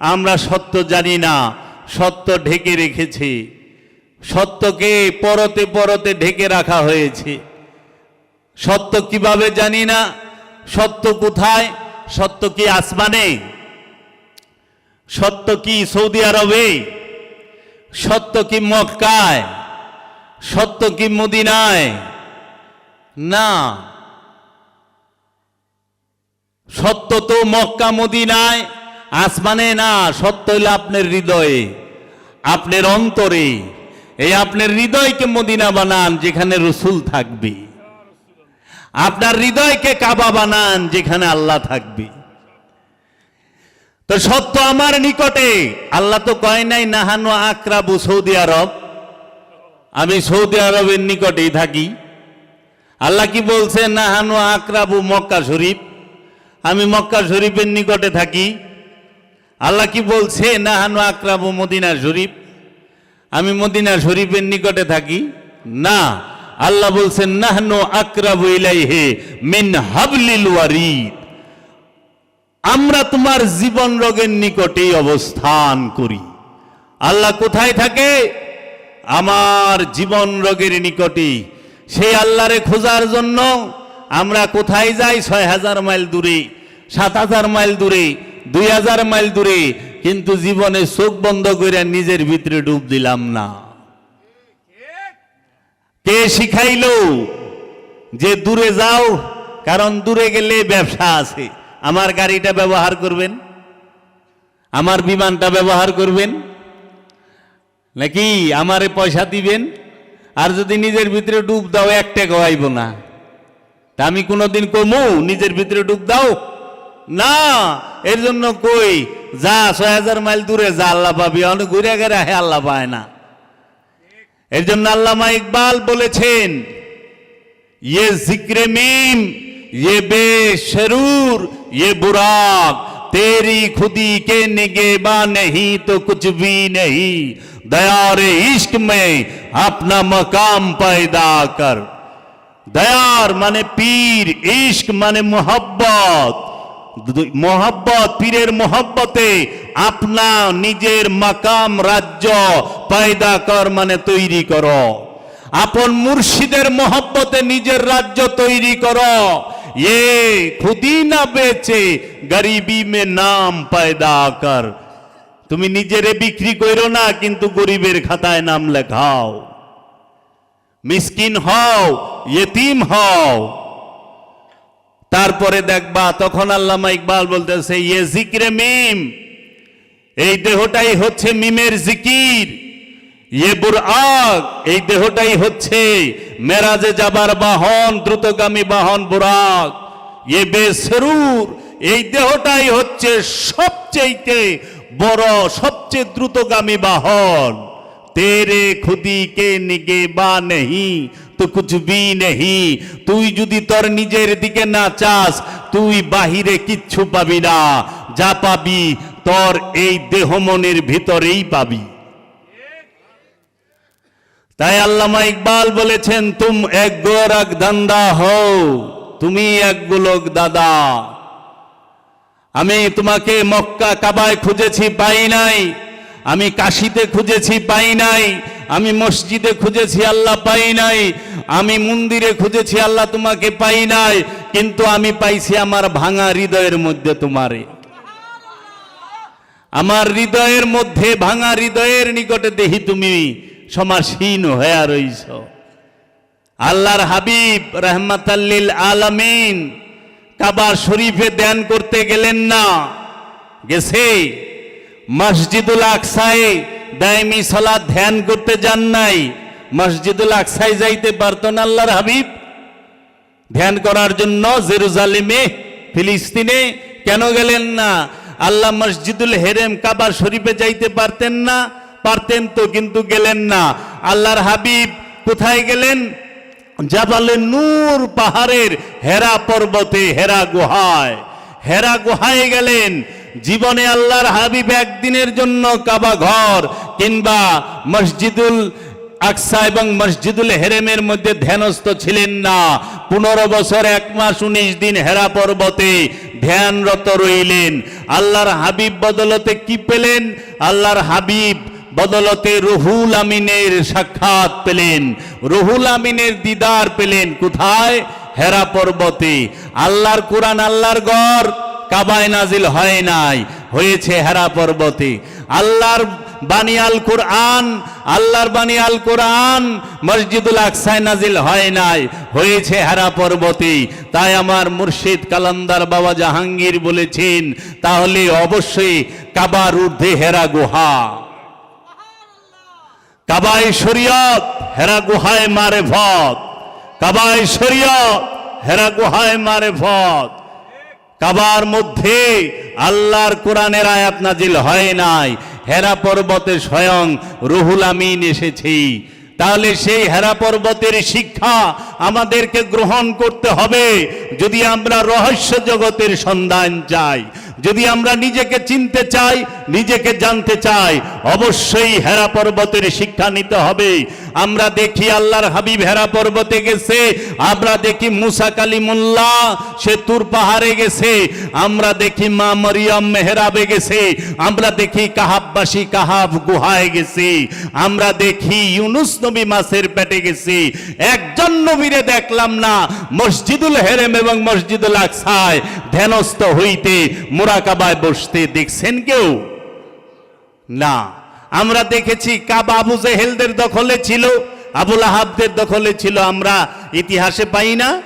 আমরা সত্য জানি না, সত্য ঢেকে রেখেছে। সত্যকে পরতে পরতে ঢেকে রাখা হয়েছে। সত্য কীভাবে জানি না, সত্য কোথায়, সত্য কি আসমানে? সত্য কি সৌদি আরবে? সত্য কি মক্কায়? সত্য কি মদিনায়? না। সত্য তো মক্কা মদিনায় আসমানে না, সত্য হইল আপনার হৃদয়ে, আপনার অন্তরে। এই আপনার হৃদয়কে মদিনা বানান যেখানে রসুল থাকবে। আপনার হৃদয়কে কাবা বানান যেখানে আল্লাহ থাকবে। তো সত্য আমার নিকটে, আল্লাহ তো কয় নাই, নাহানো আক্রাবু সৌদি আরব। আমি সৌদি আরবের নিকটেই থাকি। আল্লাহ কি বলছে, নাহানো আক্রাবু মক্কা শরীফ? আমি মক্কা শরীফের নিকটে থাকি। আল্লাহ কি বলছে, নাহানু আকরাবু মদিনা শরীফ আমি মদিনা শরীফের নিকটে থাকি। না, আল্লাহ বলছেন, নাহনু আকরাবু ইলাইহে মিন হাবলিল ওয়ারিদ আমরা তোমার জীবন রোগের নিকটেই অবস্থান করি। আল্লাহ কোথায় থাকে? আমার জীবন রোগের নিকটে সেই আল্লাহরে খোঁজার জন্য আমরা কোথায় যাই? ছয় হাজার মাইল দূরে, সাত হাজার মাইল দূরে দুই হাজার মাইল দূরে, কিন্তু জীবনে চোখ বন্ধ করে নিজের ভিতরে ডুব দিলাম না। কে শিখাইল যে দূরে যাও, কারণ দূরে গেলে ব্যবসা আছে। আমার গাড়িটা ব্যবহার করবেন? আমার বিমানটা ব্যবহার করবেন? নাকি আমারে পয়সা দিবেন? আর যদি নিজের ভিতরে ডুব দাও একটা আইব না। তা আমি কোনোদিন কমু, নিজের ভিতরে ডুব দাও। না এর জন্য কই যা ছয় হাজার মাইল দূরে যা আল্লাহ পাবি অনেক ঘুরে গেলে হে আল্লাহ পায় না এর জন্য আল্লামা ইকবাল বলেছেন ये जिक्र मीम ये बेशरूर ये बुराक तेरी खुदी के निगेबा नहीं तो कुछ भी नहीं दयार इश्क में अपना मकाम पैदा कर দয়ার মানে পীর ইশক মানে মোহব্বত মোহব্বত, পীরের মোহব্বতে আপনা নিজের মাকাম রাজ্য পায়দা কর মানে তৈরি করো। আপন মুর্শিদের মোহব্বতে নিজের রাজ্য তৈরি করো। এ খুদি না বেচে গরিবি মে নাম পায়দা কর। তুমি নিজেরে বিক্রি করো না, কিন্তু গরিবের খাতায় নাম লেখাও। মিসকিন হও, ইয়েতিম হও। তারপরে দেখবা তখন আল্লামা ইকবাল বলতেছে ইয়ে জিক্রে মিম, এই দেহটাই হচ্ছে মিমের জিকির। ইয়ে বুরাক এই দেহটাই হচ্ছে মেরাজে যাবার বাহন, দ্রুতগামী বাহন বুরাক ইয়ে বেসরুর, এই দেহটাই হচ্ছে সবচেয়ে বড়, সবচেয়ে দ্রুতগামী বাহন। তেরে খুদি কে নিগে বা নেহি তো কুছ বি নেহি। তুই যদি তোর নিজের দিকে না চাস, তুই বাহিরে কিচ্ছু পাবি না। যা পাবি তোর এই দেহ ভিতরেই পাবি। তাই আল্লামা ইকবাল বলেছেন, তুম এক গোরক দান্দা হও, তুমি এক গোলক দাদা। আমি তোমাকে মক্কা কাবায় খুঁজেছি, পাই নাই। আমি কাশিতে খুঁজেছি, পাই নাই। আমি মসজিদে খুঁজেছি, আল্লাহ পাই নাই। আমি মন্দিরে খুঁজেছি, আল্লাহ তোমাকে পাই নাই। কিন্তু আমি পাইছি আমার ভাঙা হৃদয়ের মধ্যে তোমারে। আমার হৃদয়ের মধ্যে ভাঙা হৃদয়ের নিকটে দেখি তুমি সমাসীন হয়ে রইছ। আল্লাহর হাবিব রহমাতাল্লিল আলামিন কাবা শরীফে ধ্যান করতে গেলেন না। গেছে? মসজিদুল আকসায় দায়মি সলাদ ধ্যান করতে যান নাই। মসজিদুল আকসায় যাইতে পারতো না আল্লাহর হাবিব। ধ্যান করার জন্য জেরুজালেমে, ফিলিস্তিনে কেন গেলেন না? আল্লাহ মসজিদুল হেরেম কাবার শরীফে যাইতে পারতেন না, পারতেন তো, কিন্তু গেলেন না। আল্লাহর হাবিব কোথায় গেলেন? জাবালে নূর পাহাড়ের হেরা পর্বতে, হেরা গুহায়। হেরা গুহায় গেলেন। জীবনে আল্লাহর হাবিব একদিনের জন্য কাবা ঘর কিংবা মসজিদুল আকসা এবং মসজিদুল হেরেমের মধ্যে ধ্যানস্থ ছিলেন না। পনেরো বছর, এক মাস, উনিশ দিন হেরা পর্বতে ধ্যানরত রইলেন। আল্লাহর হাবিব বদলতে কি পেলেন? আল্লাহর হাবিব বদলতে রহুল আমিনের সাক্ষাৎ পেলেন। রহুল আমিনের দিদার পেলেন কোথায়? হেরা পর্বতে। আল্লাহর কোরআন, আল্লাহর গড় কাবায় নাজিল হয় নাই, হয়েছে হেরা পর্বতে। আল্লাহর বানিয়াল কোরআন, আল্লাহর বানিয়াল কোরআন মসজিদুল আকসায় নাজিল হয় নাই, হয়েছে হেরা পর্বতে। তাই আমার মুর্শিদ কালান্দার বাবা জাহাঙ্গীর বলেছেন, তাহলে অবশ্যই কাবার ঊর্ধ্বে হেরা গুহা। কাবায় শরীয়ত হেরা গুহায় মারে ভত কাবায় শরীয়ত হেরা গুহায় মারে ভত কাবার মধ্যে আল্লাহর কোরআনের আয়াত নাজিল হয় নাই। হেরা পর্বতে স্বয়ং রুহুল আমিন এসেছি। তাহলে সেই হেরা পর্বতের শিক্ষা আমাদেরকে গ্রহণ করতে হবে। যদি আমরা রহস্য জগতের সন্ধান চাই, যদি আমরা নিজেকে চিনতে চাই, নিজেকে জানতে চাই, অবশ্যই হেরা পর্বতের শিক্ষা নিতে হবে। আমরা দেখি আল্লাহর হাবিব হেরা পর্বতে গেছে। আমরা দেখি মুসা কালিমুল্লাহ, সে তুর পাহাড়ে গেছে। আমরা দেখি মা মরিয়ম মেহরাবে গেছে। আমরা দেখি কাহাববাসী কাহাব গুহায় গেছে। আমরা দেখি ইউনুস নবী মাসের পেটে গেছি। একজন নবীরে দেখলাম না, মসজিদুল হেরেম এবং মসজিদুল আকসায় ধ্যানস্থ হইতে মোরাকাবায় বসতে দেখছেন কেউ? না। আমরা দেখেছি কাবা আবু জেহেলদের দখলে ছিল আবুল আহাবদের দখলে ছিল, আমরা ইতিহাসে পাই না।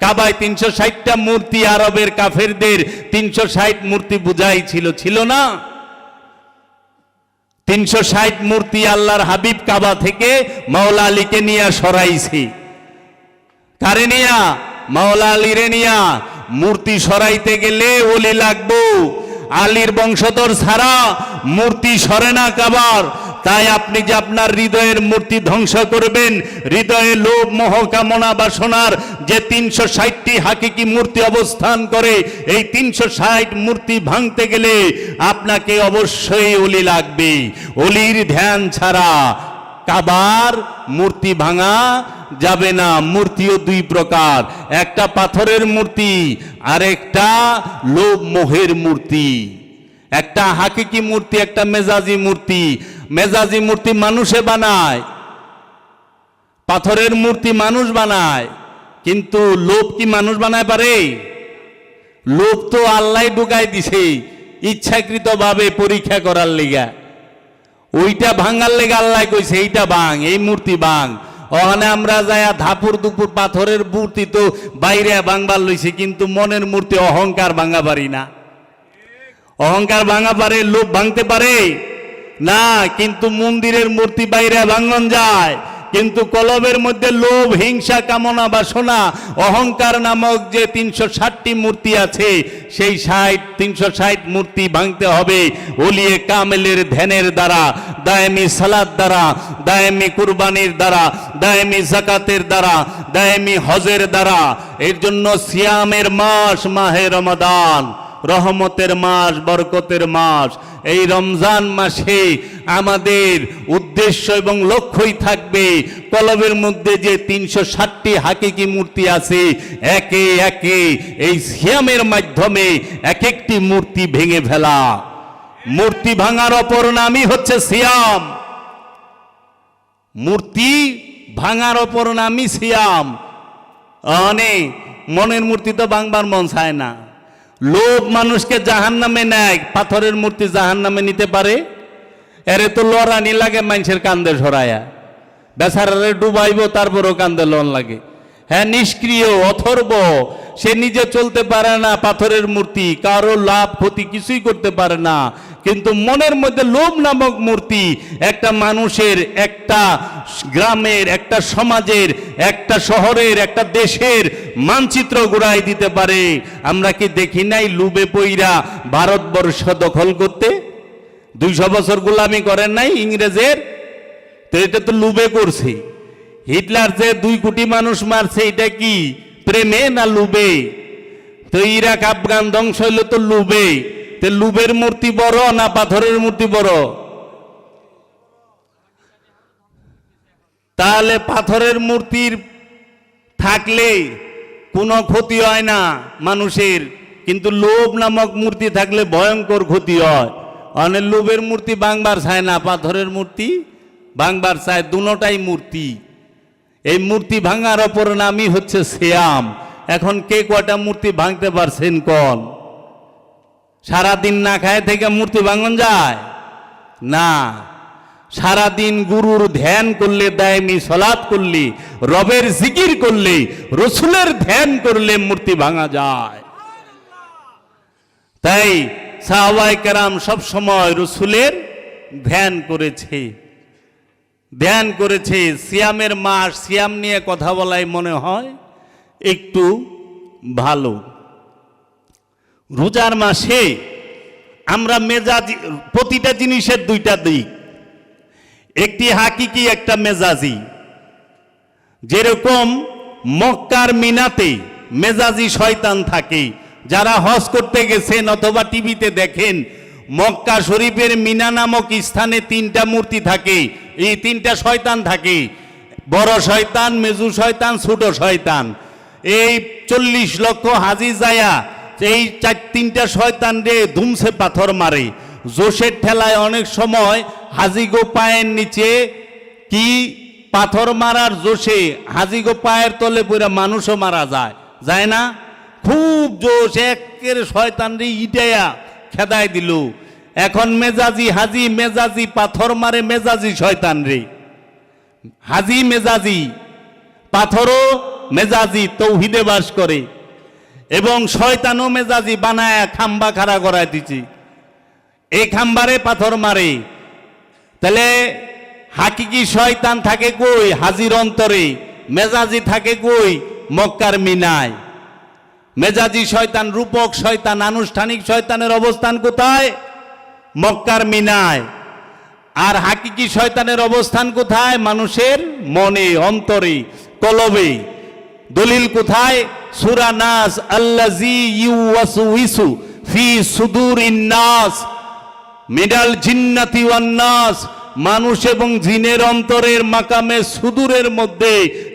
কাবায় তিনশো ষাটটা মূর্তি আরবের কাফেরদের, তিনশো ষাট মূর্তি বুঝাই ছিল ছিল না। তিনশো ষাট মূর্তি আল্লাহর হাবিব কাবা থেকে মাওলা আলীকে নিয়ে সরাইছি। কারে নিয়া? মাওলা আলীরে নিয়া। মূর্তি সরাইতে গেলে ওলি লাগবো। আলীর বংশধর ছাড়া মূর্তি সরে না কাবার। তাই আপনি যে আপনার হৃদয়ের মূর্তি ধ্বংস করবেন, হৃদয়ে লোভ, মোহ, কামনা, বাসনার যে তিনশো ষাটটি হাকিকি মূর্তি অবস্থান করে, এই তিনশো ষাট মূর্তি ভাঙতে গেলে আপনাকে অবশ্যই অলি লাগবে। অলির ধ্যান ছাড়া কাবার মূর্তি ভাঙা যাবে না। মূর্তিও দুই প্রকার, একটা পাথরের মূর্তি আর একটা লোভ, মোহের মূর্তি। একটা হাকিকি মূর্তি, একটা মেজাজি মূর্তি। মেজাজি মূর্তি মানুষে বানায়। পাথরের মূর্তি মানুষ বানায়। কিন্তু লোভ কি মানুষ বানায় পারে? লোভ তো আল্লাহ ঢুকাই দিছে, ইচ্ছাকৃতভাবে পরীক্ষা করার লিগা। ওইটা ভাঙার লেগে আল্লাহ কইছে, এইটা ভাঙ, এই মূর্তি ভাঙ। ওখানে আমরা যায়া ধাপুর দুপুর পাথরের মূর্তি তো বাইরে ভাঙবার লইছি, কিন্তু মনের মূর্তি অহংকার ভাঙা পারি না। অহংকার ভাঙা পারে, লোভ ভাঙতে পারে। না, কিন্তু মন্দিরের মূর্তি বাইরে ভাঙন যায়। কিন্তু কলবের মধ্যে লোভ, হিংসা, কামনা, বাসনা, অহংকার নামক যে তিনশো ষাটটি মূর্তি আছে, সেই ষাট, তিনশো ষাট মূর্তি ভাঙতে হবে ওলিয়ে কামেলের ধ্যানের দ্বারা, দায়েমি সালাদ দ্বারা, দায়েমি কুরবানির দ্বারা, দায়েমি জাকাতের দ্বারা, দায়েমি হজের দ্বারা। এর জন্য সিয়ামের মাস, মাহে রমাদান। রহমতের মাস, বরকতের মাস। এই রমজান মাসে আমাদের উদ্দেশ্য এবং লক্ষ্যই থাকবে কলবের মধ্যে যে তিনশো ষাটটি হাকিকি মূর্তি আছে, একে একে এই সিয়ামের মাধ্যমে এক একটি মূর্তি ভেঙে ফেলা। মূর্তি ভাঙার অপর নামই হচ্ছে সিয়াম। মূর্তি ভাঙার অপর নামই অনেক মনের মূর্তি তো ভাঙবার মন চায় না। লোভ মানুষকে জাহান নামে নেয়, পাথরের মূর্তি জাহান নামে নিতে পারে। এরে তো লড়ানি লাগে মানুষের কান্দে সরায়া। বেচারারে ডুবাইব, তারপরও কান্দে লন লাগে। হ্যাঁ নিষ্ক্রিয়, অথর্ব, সে নিজে চলতে পারে না পাথরের মূর্তি, কারও লাভ ক্ষতি কিছুই করতে পারে না। কিন্তু মনের মধ্যে লোভ নামক মূর্তি একটা মানুষের, একটা গ্রামের, একটা সমাজের, একটা শহরের, একটা দেশের মানচিত্র গুড়াই দিতে পারে। আমরা কি দেখি নাই লুবে পইরা ভারতবর্ষ দখল করতে? দুইশো বছর গোলামি করেন নাই ইংরেজের? তো এটা তো লুবে করছে। হিটলার যে দুই কোটি মানুষ মারছে, এটা কি প্রেমে না লুবে? তো ইরাক, আফগান ধ্বংস হইল তো লুবে। তো লুবের মূর্তি বড় না পাথরের মূর্তি বড়? তাহলে পাথরের মূর্তির থাকলে কোনো ক্ষতি হয় না মানুষের, কিন্তু লোভ নামক মূর্তি থাকলে ভয়ঙ্কর ক্ষতি হয়। অনেক লোভের মূর্তি বাংবার চায় না, পাথরের মূর্তি বাংবার চায় দুটাই মূর্তি। এই মূর্তি ভাঙার অপর নামই হচ্ছে শ্যাম। এখন কে কয়টা মূর্তি ভাঙতে পারছেন কন? সারাদিন না খায় থেকে মূর্তি ভাঙন যায়? না। সারাদিন গুরুর ধ্যান করলে দায়মি সলাৎ করলে, রবের জিকির করলে, রসুলের ধ্যান করলে মূর্তি ভাঙা যায়। তাই সাহাবাই কেরাম সবসময় রসুলের ধ্যান করেছে। ধ্যান করেছে, সিয়ামের মাস, সিয়াম নিয়ে কথা বলাই মনে হয় একটু ভালো। রোজার মাসে আমরা মেজাজি, প্রতিটা জিনিসের দুইটা দিক। একটি হাকিকি, একটা মেজাজি। যেরকম মক্কার মিনাতে মেজাজি শয়তান থাকে, যারা হজ করতে গেছেন অথবা টিভিতে দেখেন, মক্কা শরীফের মিনা নামক স্থানে তিনটা মূর্তি থাকে, এই তিনটা শয়তান থাকে। বড় শয়তান, মেজু শয়তান, ছোট শয়তান। এই চল্লিশ লক্ষ হাজি যায়া এই চার তিনটা শয়তান রে ধুমসে পাথর মারে। জোশের ঠেলায় অনেক সময় হাজিগো পায়ের নিচে কি পাথর মারার জোশে হাজিগো পায়ের তলে পড়ে মানুষও মারা যায়। যায় না? খুব জোশ, একের শয়তান রে ইটাইয়া খেদায় দিল। এখন মেজাজি হাজি, মেজাজি পাথর মারে মেজাজি শয়তান রে। হাজি মেজাজি, পাথরও মেজাজি তৌহিদে বাস করে। এবং শয়তানও মেজাজি বানায় খাম্বা খাড়া করায় দিছি। এই খাম্বারে পাথর মারে। তাহলে হাকিকি শয়তান থাকে কই? হাজির অন্তরে। মেজাজি থাকে কই? মক্কার মিনায়। মেজাজি শয়তান, রূপক শয়তান, আনুষ্ঠানিক শয়তানের অবস্থান কোথায়? মক্কার মিনায়। আর হাকিকি শয়তানের অবস্থান কোথায়? মানুষের মনে, অন্তরে, কলবে। দলিল কোথায়? সুরা নাস আল্লাজি ইউওয়াসুইসু ফি সুদুর ইন্নাস মিডাল জিন্নাতি ওয়ান্নাস মানুষ এবং জিনের অন্তরের মাকামে সুদূরের মধ্যে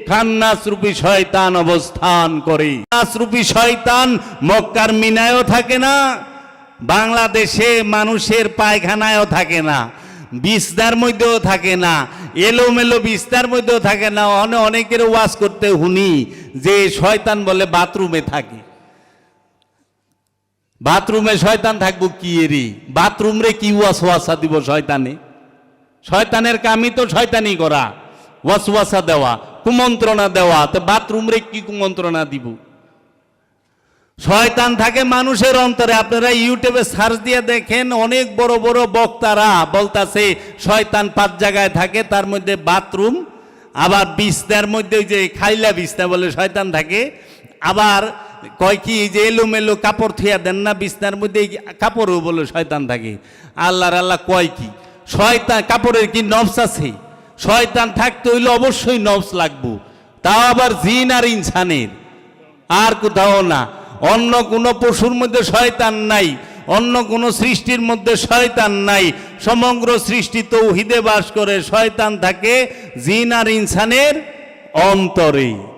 খান্নাস রূপী শয়তান অবস্থান করে। খান্নাস রূপী শয়তান মক্কার মিনায়ও থাকে না, বাংলাদেশে মানুষের পায়খানায়ও থাকে না, বিস্তার মধ্যেও থাকে না, এলোমেলো বিস্তার মধ্যেও থাকে না। অনেকের ওয়াজ করতে শুনি যে শয়তান বলে বাথরুমে থাকে। বাথরুমে শয়তান থাকব কি এরি? বাথরুম রে কি ওয়াসওয়াসা দিব শয়তানে? শয়তানের কামই তো শয়তানি করা, ওয়াসওয়াসা দেওয়া, কুমন্ত্রণা দেওয়া, তো বাথরুম রে কি কুমন্ত্রণা দিব? শয়তান থাকে মানুষের অন্তরে, আপনারা ইউটিউবে সার্চ দিয়ে দেখেন, অনেক বড় বড় বক্তারা বলতাছে, শয়তান পাঁচ জায়গায় থাকে, তার মধ্যে বাথরুম আবার বিছনার মধ্যে ওই যে খাইলা বিছনা বলে শয়তান থাকে, আবার কয় কি যে এলোমেলো কাপড় থিয়া দেন না বিছনার মধ্যে কাপড়ও বলে শয়তান থাকে। আল্লাহর আল্লাহ কয় কি, শয়তান কাপড়ের কি নবস আছে? শয়তান থাকতে হইলে অবশ্যই নবস লাগবো। তাও আবার জিন আর ইনসানের, আর কোথাও না। অন্য কোনো পশুর মধ্যে শয়তান নাই। অন্য কোনো সৃষ্টির মধ্যে শয়তান নাই। সমগ্র সৃষ্টি তৌহিদে বাস করে, শয়তান থাকে জিন আর ইনসানের অন্তরে।